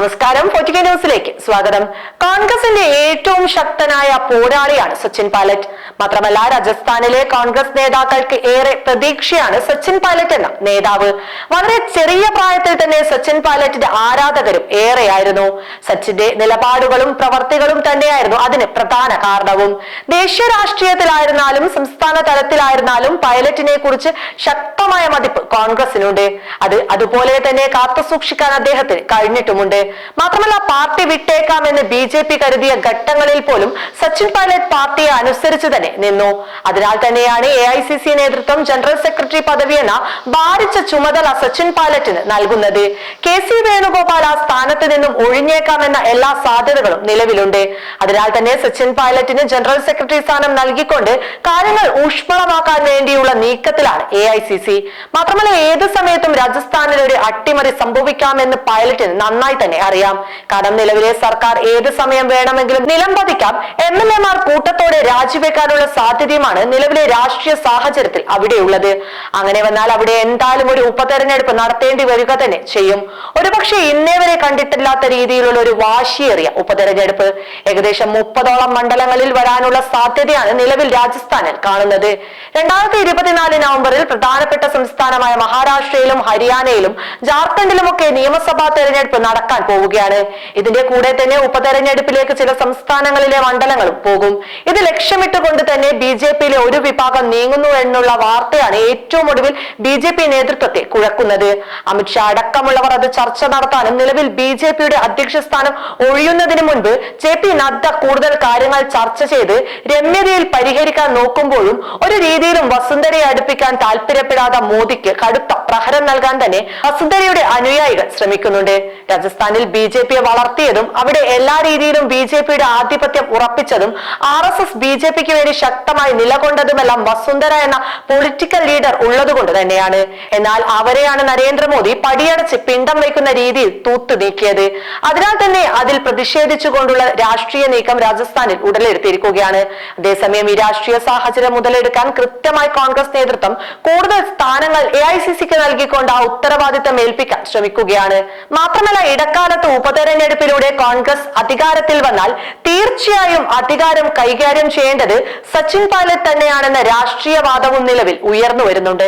നമസ്കാരം ഫോർട്ടിക്ക ന്യൂസിലേക്ക് സ്വാഗതം. കോൺഗ്രസിന്റെ ഏറ്റവും ശക്തനായ പോരാളിയാണ് സച്ചിൻ പൈലറ്റ്. മാത്രമല്ല രാജസ്ഥാനിലെ കോൺഗ്രസ് നേതാക്കൾക്ക് ഏറെ പ്രതീക്ഷയാണ് സച്ചിൻ പൈലറ്റ് എന്ന നേതാവ്. വളരെ ചെറിയ പ്രായത്തിൽ തന്നെ സച്ചിൻ പൈലറ്റിന്റെ ആരാധകരും ഏറെയായിരുന്നു. സച്ചിന്റെ നിലപാടുകളും പ്രവർത്തികളും തന്നെയായിരുന്നു അതിന് പ്രധാന കാരണവും. ദേശീയ രാഷ്ട്രീയത്തിലായിരുന്നാലും സംസ്ഥാന തലത്തിലായിരുന്നാലും പൈലറ്റിനെ കുറിച്ച് ശക്തമായ മതിപ്പ് കോൺഗ്രസിനുണ്ട്. അത് അതുപോലെ തന്നെ കാത്തുസൂക്ഷിക്കാൻ അദ്ദേഹത്തിന് കഴിഞ്ഞിട്ടുമുണ്ട്. മാത്രമല്ല പാർട്ടി വിട്ടേക്കാമെന്ന് ബി ജെ പി കരുതിയ ഘട്ടങ്ങളിൽ പോലും സച്ചിൻ പൈലറ്റ് പാർട്ടിയെ അനുസരിച്ച് തന്നെ നിന്നു. അതിനാൽ തന്നെയാണ് എ ഐ സി സി നേതൃത്വം ജനറൽ സെക്രട്ടറി പദവി എന്ന ഭാരിച്ച ചുമതല സച്ചിൻ പൈലറ്റിന് നൽകുന്നത്. കെ സി വേണുഗോപാൽ ആ സ്ഥാനത്ത് നിന്നും ഒഴിഞ്ഞേക്കാമെന്ന എല്ലാ സാധ്യതകളും നിലവിലുണ്ട്. അതിനാൽ തന്നെ സച്ചിൻ പൈലറ്റിന് ജനറൽ സെക്രട്ടറി സ്ഥാനം നൽകിക്കൊണ്ട് കാര്യങ്ങൾ ഊഷ്മളമാക്കാൻ വേണ്ടിയുള്ള നീക്കത്തിലാണ് എ ഐ സി സി. മാത്രമല്ല ഏത് സമയത്തും രാജസ്ഥാനിൽ ഒരു അട്ടിമറി സംഭവിക്കാമെന്ന് പൈലറ്റിന് നന്നായി തന്നെ അറിയാം. കാരണം നിലവിലെ സർക്കാർ ഏത് സമയം വേണമെങ്കിലും നിലംപതിക്കാം. എം എൽ എമാർ കൂട്ടത്തോടെ രാജിവെക്കാനുള്ള സാധ്യതയുമാണ് നിലവിലെ രാഷ്ട്രീയ സാഹചര്യത്തിൽ അവിടെയുള്ളത്. അങ്ങനെ വന്നാൽ അവിടെ എന്തായാലും ഒരു ഉപതെരഞ്ഞെടുപ്പ് നടത്തേണ്ടി വരിക തന്നെ ചെയ്യും. ഒരുപക്ഷെ ഇന്നേ വരെ കണ്ടിട്ടില്ലാത്ത രീതിയിലുള്ള ഒരു വാശിയേറിയ ഉപതെരഞ്ഞെടുപ്പ്. ഏകദേശം മുപ്പതോളം മണ്ഡലങ്ങളിൽ വരാനുള്ള സാധ്യതയാണ് നിലവിൽ രാജസ്ഥാനിൽ കാണുന്നത്. രണ്ടായിരത്തി ഇരുപത്തിനാല് നവംബറിൽ പ്രധാനപ്പെട്ട സംസ്ഥാനമായ മഹാരാഷ്ട്രയിലും ഹരിയാനയിലും ജാർഖണ്ഡിലുമൊക്കെ നിയമസഭാ തെരഞ്ഞെടുപ്പ് നടക്കാൻ പോവുകയാണ്. ഇതിന്റെ കൂടെ തന്നെ ഉപതെരഞ്ഞെടുപ്പിലേക്ക് ചില സംസ്ഥാനങ്ങളിലെ മണ്ഡലങ്ങളും പോകും. ഇത് ലക്ഷ്യമിട്ടുകൊണ്ട് തന്നെ ബി ജെ പിയിലെ ഒരു വിഭാഗം നീങ്ങുന്നു എന്നുള്ള വാർത്തയാണ് ഏറ്റവും ഒടുവിൽ ബി ജെ പി നേതൃത്വത്തെ കുഴക്കുന്നത്. അമിത്ഷാ അടക്കമുള്ളവർ അത് ചർച്ച നടത്താനും നിലവിൽ ബി ജെ പിയുടെ അധ്യക്ഷ സ്ഥാനം ഒഴിയുന്നതിന് മുൻപ് ജെ പി നദ്ദ കൂടുതൽ കാര്യങ്ങൾ ചർച്ച ചെയ്ത് രമ്യതയിൽ പരിഹരിക്കാൻ നോക്കുമ്പോഴും ഒരു രീതിയിലും വസുന്ധരയെ അടുപ്പിക്കാൻ താല്പര്യപ്പെടാത്ത മോദിക്ക് കടുത്ത പ്രഹരം നൽകാൻ തന്നെ വസുന്ധരയുടെ അനുയായികൾ ശ്രമിക്കുന്നുണ്ട്. രാജസ്ഥാനിൽ ബി ജെ പിയെ വളർത്തിയതും അവിടെ എല്ലാ രീതിയിലും ബി ജെ പിയുടെ ആധിപത്യം ഉറപ്പിച്ചതും R S S B J പിക്ക് വേണ്ടി ശക്തമായി നിലകൊണ്ടതുമെല്ലാം വസുന്ധര എന്ന പൊളിറ്റിക്കൽ ലീഡർ ഉള്ളതുകൊണ്ട് തന്നെയാണ്. എന്നാൽ അവരെയാണ് നരേന്ദ്രമോദി പടിയടച്ച് പിണ്ടം വയ്ക്കുന്ന രീതിയിൽ തൂത്തു നീക്കിയത്. അതിനാൽ തന്നെ അതിൽ പ്രതിഷേധിച്ചുകൊണ്ടുള്ള രാഷ്ട്രീയ നീക്കം രാജസ്ഥാനിൽ ഉടലെടുത്തിരിക്കുകയാണ്. അതേസമയം ഈ രാഷ്ട്രീയ സാഹചര്യം മുതലെടുക്കാൻ കൃത്യമായി കോൺഗ്രസ് നേതൃത്വം കൂടുതൽ സ്ഥാനങ്ങൾ എ ഐ സി സിക്ക് നൽകിക്കൊണ്ട് ആ ഉത്തരവാദിത്തം ഏൽപ്പിക്കാൻ ശ്രമിക്കുകയാണ്. മാത്രമല്ല ഇടക്കാലത്ത് ഉപതെരഞ്ഞെടുപ്പിലൂടെ കോൺഗ്രസ് അധികാരത്തിൽ വന്നാൽ തീർച്ചയായും അധികാരം കൈകാര്യം ചെയ്യേണ്ടത് സച്ചിൻ പൈലറ്റ് തന്നെയാണെന്ന രാഷ്ട്രീയവാദവും നിലവിൽ ഉയർന്നു വരുന്നുണ്ട്.